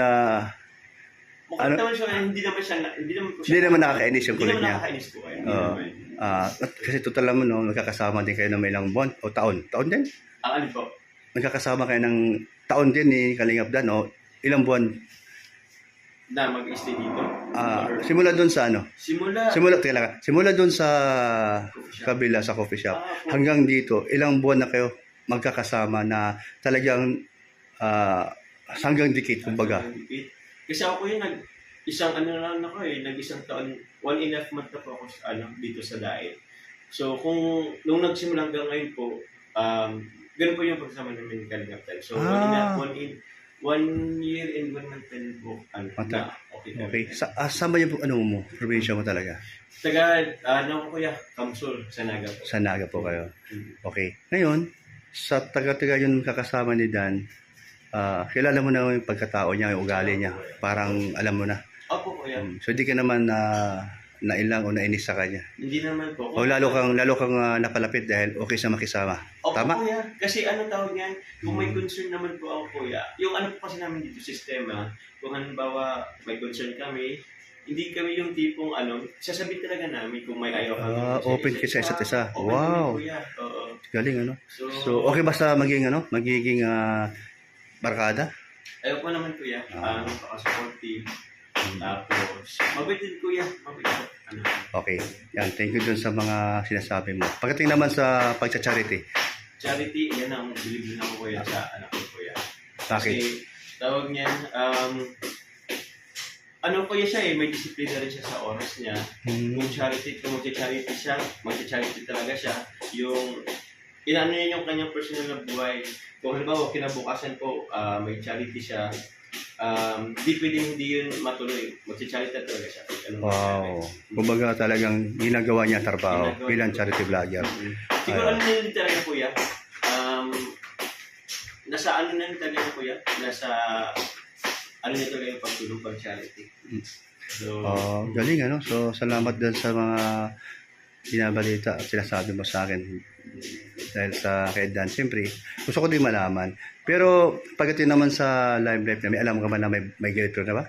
Ah, Mukhang Ano? naman siya, hindi naman siya, na- hindi naman po siya. Hindi naman nakakainis yung Hindi kulit naman niya. nakakainis po kayo. Hindi Oo. naman. ah, kasi total naman, no, magkakasama din kayo ng ilang buwan o taon. Taon din? Ang ano po? Magkakasama kayo ng taon din ni Kalingap Dan, o ilang buwan. Na mag-stay dito? Ah, Or- simula doon sa ano? simula. Simula, teka lang, simula doon sa kabila sa coffee shop Ah, hanggang dito, ilang buwan na kayo magkakasama na talagang ah, hanggang dikit, kumbaga. Kasi ako yung nag, isang ano lang ako eh, nag-isang taon, one and a half month na po ako sa, ano, dito sa diet. So, kung, nung nagsimula hanggang ngayon po, um, ganun po yung pagsama namin ni Kalingap Time. So, one, and a Ah. one, in, one year and one month na po, ano, Mata- na, okay. Okay. Sa, ah, saan ba yung ano mo, probinsya mo talaga? Taga, ano ko kuya, Kamsul, sa Naga po. Sa Naga po kayo. Mm. Okay. Ngayon, sa taga-taga yung kakasama ni Dan, ah, kilala mo na yung pagkatao niya, yung ugali niya. Parang alam mo na. Opo kuya, Um, so, di ka naman na nailang o nainis sa kanya. hindi naman po. O lalo kang, lalo kang ah, napalapit dahil okay sa makisama. Opo, Tama? kuya. Kasi ano tawag yan, kung may Hmm. concern naman po ako, kuya, yung ano po kasi namin dito, sistema, kung halimbawa may concern kami, hindi kami yung tipong ano, sasabihin talaga namin kung may ayaw kami. Ah, open kayo sa isa't isa. Wow. kami, kuya. Oo. Galing, ano? So, So, okay ba sa maging, ano, magiging ah, barkada? ayaw po naman, kuya. Ah. Ah. napaka-supportive. Tapos, mabait din, kuya. Mabait. Ano, Okay. Yan, thank you dun sa mga sinasabi mo. Pagdating naman sa pagcha-charity, charity, yan ang bilib din ako, kuya, sa anak ko, kuya. bakit? Kasi, tawag niyan, um, ano kuya siya eh, may disiplina rin siya sa oras niya. Hmm, Kung charity, kung magcha-charity siya, magcha-charity talaga siya, yung, inaano niya yung kanyang personal na buhay. Kung halimbawa, kinabukasan po, ah, may charity siya, um, di pwedeng hindi yun matuloy. Magcha-charity talaga siya. Ganun Wow. Kumbaga talagang ginagawa niya trabaho Ginagawa bilang charity vlogger. Mhm. Siguro ano na yun talaga kuya, um, nasa ano na yun talaga kuya, nasa ano niya talaga yung pagtulong pag charity. Mm. So, Oh, galing ano. So, salamat din sa mga binabalita at sinasabi mo sa akin dahil sa kay Dan. Siyempre, gusto ko din malaman. Pero pagdating naman sa live life na may alam ka ba na may, may girlfriend na ba?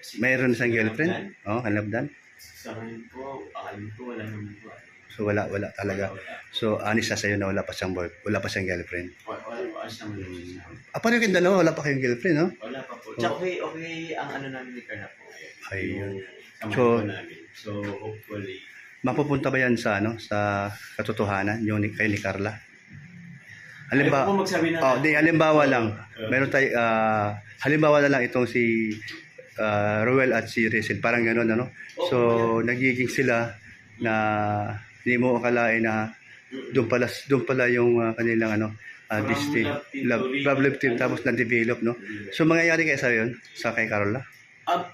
si- Mayroon siyang Dan, girlfriend? Oh, hanap Dan? Sa akin po, akin po, wala naman po. So, wala, wala talaga. So, honest na sa'yo na wala pa siyang boy, wala pa siyang girlfriend. wala, wala, wala, ayos naman po siya. Ah, paano kayong dalawa? Wala pa kayong girlfriend, no? Wala pa po. Tsaka okay, okay ang ano namin ni Carla po. Ayun. So- namin. So, hopefully, Mapupunta ba yan sa, ano, sa katotohanan, yung ni, kay ni Carla? Halimbawa, po magsabi na. oh, di, halimbawa lang, Uh, meron tayo, ah, halimbawa na lang itong si ah, Ruel at si Rizal, parang gano'n, ano? So, nagiging sila na hindi mo akalain na doon pala, doon pala yung ah, kanilang, ano, uh, From love team love, to love life team, tapos na-develop, no? So, mangyayari kaya sa yun, sa kay Carola? Ah,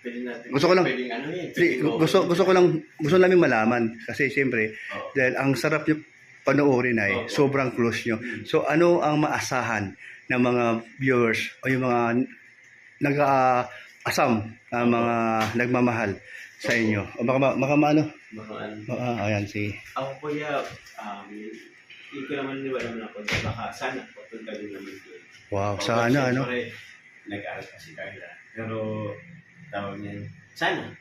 pwede natin. Gusto ko lang- Pwedeng ano yun. Gusto, gusto ko lang, gusto namin malaman, kasi siyempre, Oo. dahil ang sarap yung panoorin ay Oo. sobrang close nyo. So ano ang maasahan ng mga viewers o yung mga nag-asam na mga nagmamahal sa inyo? O baka, ma- baka maano? Baka ano. Ah, ayan, si... Ako kuya, um, hindi ko naman niwala naman ako. Baka sana papunta din naman doon. Wow, sana ano? syempre, Nag-aaral pa si Carla. Pero, tawag niya, sana.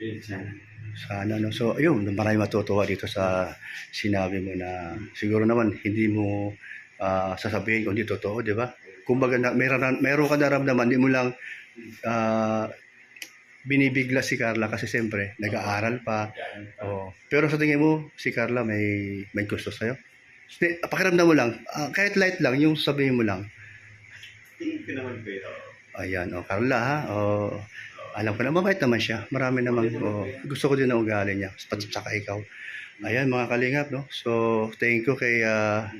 Yun, sana. Sana, no? So, ayun, marami matutuwa dito sa sinabi mo na siguro naman hindi mo ah, sasabihin kung di totoo, di ba? Kumbaga, na, meron, meron ka naramdaman, di mo lang ah, binibigla si Carla kasi siyempre, nag-aaral pa. Oh. Pero sa tingin mo, si Carla may, may gusto sa'yo? Hindi, Pakiramdam mo lang, ah, kahit light lang, yung sabihin mo lang, Tingin ko naman pero, ayan, oh, Carla ha, oh, alam ko na, mabait naman siya. Marami naman, oh, gusto ko din ang ugali niya, saka ikaw. Ayan, mga kalingap, no? So, thank you kay ah,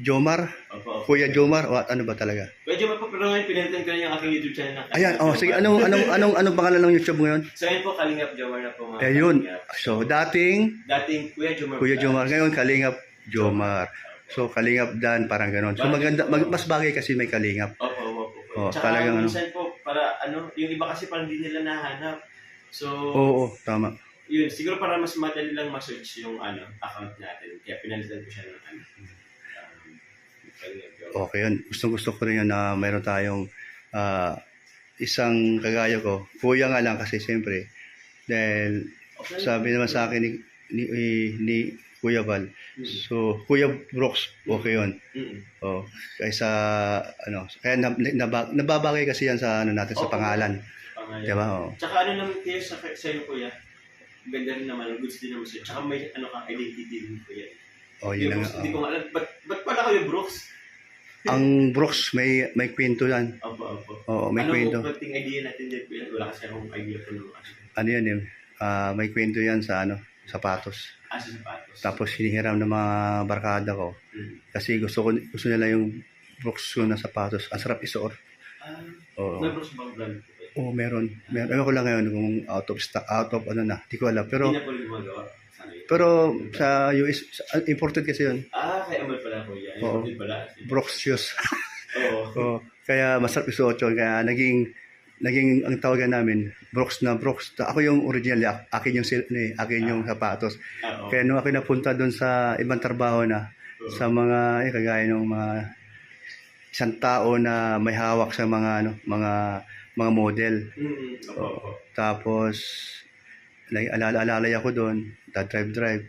Jomar, opo, opo. Kuya Jomar, o ano ba talaga? Medyo mapapiro ngayon, pinalitan ko na yung aking YouTube channel. na Ayan, oh, sige, anong, anong, anong, anong pangalan ng YouTube mo ngayon? So, yun po, Kalingap Jomar na po mga Ayun, Kalingap. so, dating Dating Kuya Jomar. Kuya. Jomar, ngayon Kalingap Jomar. So, Kalingap Dan, parang ganon. So, maganda, mag, mas bagay kasi may Kalingap. Opo, opo, opo. Oh, Tsaka talagang ano. po, para ano, yung iba kasi parang hindi nila nahanap. So, Oo, tama. yun, siguro para mas madali lang ma-search yung ano, account natin. Kaya pinalitan ko siya ng ano. Um. Okay yun. Gusto gusto ko rin yun na mayroon tayong ah, isang kagaya ko, kuya nga lang kasi siyempre, dahil Okay. sabi naman sa akin ni, ni, ni, ni Kuya Val, Mm. so Kuya Brooks, okay yun. Oh, kaysa ano, kaya nab, nabag, nababagay kasi yan sa ano natin sa pangalan, Pangalan. 'di ba? Oh. Tsaka ano naman kayo sa sa'yo kuya? Ganda rin naman, goods din naman sa'yo. Tsaka may ano ka, identity din kuya. Oh, yun na Brooks. Hindi ko oh. nga alam, ba't, ba't pala kayo Brooks? Ang Brooks may may kwento yan. Opo, opo. Oo, may ano kwento. Ano konting idea natin din kuya? Wala kasi akong idea kung ano. Ano yan eh? ah, may kwento yan sa ano, sapatos. Ah, sa sapatos. Tapos hinihiram ng mga barkada ko Mm. kasi gusto ko gusto nila yung Brooks ko na sapatos. Ang sarap isuot. Ah, Oo. may Brooks bang brand po? Oo, meron. Meron. Ewan ko lang ngayon kung out of stock, out of ano na. Di ko alam. Pero, Hindi na po gumagawa. Pero sa US, sa- imported kasi yun. Ah, kaya amoy pala kuya. Oo. Imported pala. Brooks shoes. Oo. Oo. Kaya masarap isuot yun. Kaya naging, naging ang tawagan namin, Brooks na Brooks. Ako yung original, ak- akin yung, sil- eh, akin yung sapatos. Ah, oo. Kaya nung ako napunta doon sa ibang trabaho na, sa mga, eh, kagaya ng mga isang tao na may hawak sa mga, ano, mga, mga model. Opo. Tapos, like, alala- alalay ako doon, drive drive.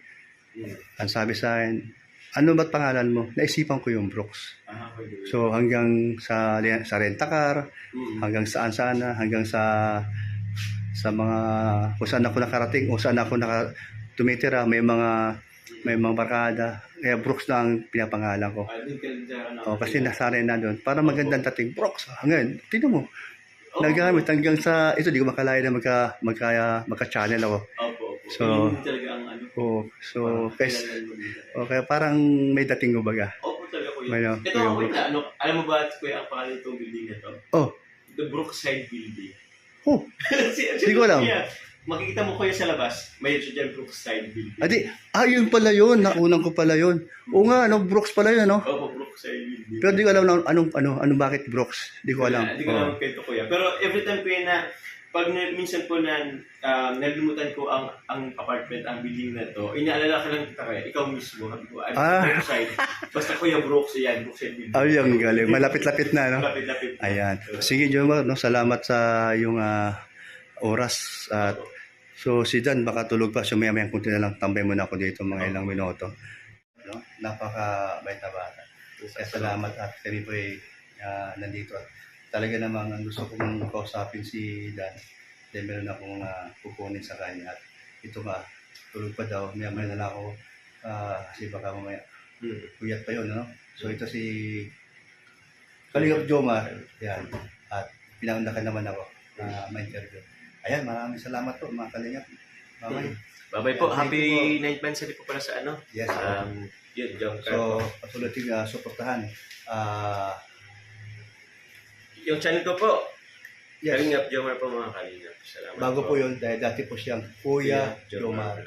Mm. Ang sabi sa akin, ano ba't pangalan mo? Naisipan ko yung Brooks. Ah. So hanggang sa sa rent-a-car, Mm. hanggang saan sana, hanggang sa sa mga kung saan ako nakarating o saan ako naka tumitira, may mga may mga barkada. Kaya Brooks na ang pinapangalan ko. Ah, ano, O, kasi nasanay na doon. Para magandang dating Brooks. Hanggang, tingnan mo. Nagamit hanggang sa, ito, di ko makalaya na magka, magka, magka-channel ako. So- talaga ang ano. O, so, parang guys, kailangan mo din. o, kaya parang may dating kumbaga. Opo talaga kuya. Ngayon, Ito kuya Brooks. na, ano, alam mo ba kuya ang pangalan itong building na to? Oh, The Brookside Building. oh, Hindi ko alam. Kuya, makikita mo kuya sa labas, may dyan Brookside Building. adi, ah, yun pala yun. Naunang ko pala yun. Oo nga, ano, Brooks pala yun, no? Opo, Brookside Building. Pero di ko alam na anong, ano, anong bakit Brooks. Di ko alam. Hindi ko alam kwento kuya. Pero every time kuya na, pag na, minsan po na um, nalimutan ko ang ang apartment, ang building na to, inaalala ka lang kita kaya, ikaw mismo, sabi ko, I'm Ah. Brookside. Basta kuya Brooks, yan, Brookside Building. Ay, ang galing. Malapit-lapit na, no? Lapit-lapit. Ayan. Sige, Jomar, no? Salamat sa yung ah, oras. At so, si Dan baka tulog pa. So, maya-maya kunti na lang. Tambay muna ako dito mga ilang minuto. No? Napaka-bait na bata. Kaya salamat at kami po ay ah, nandito. At talaga namang ang gusto kong kausapin si Dan. Dahil meron akong uh, kukunin sa kanya. At ito ba, tulog pa daw. Maya-maya na lang ako. ah, kasi baka mamaya Hmm. Puyat pa yun, ano? So ito si Kalingap Jomar. Yan. At pinangundakan naman ako na ma-interview. Ayan, maraming salamat po mga Kalingap. Mamay. Bye-bye po. Happy you 9th monthsary po pala sa ano. Yes. Um, yun, John so, patuloy uh, suportahan. Ah, yung channel ko po, yes. Kalingap Jomar po mga kalingap. Salamat Bago po yun, dahil dati po siyang Kuya. Jomar.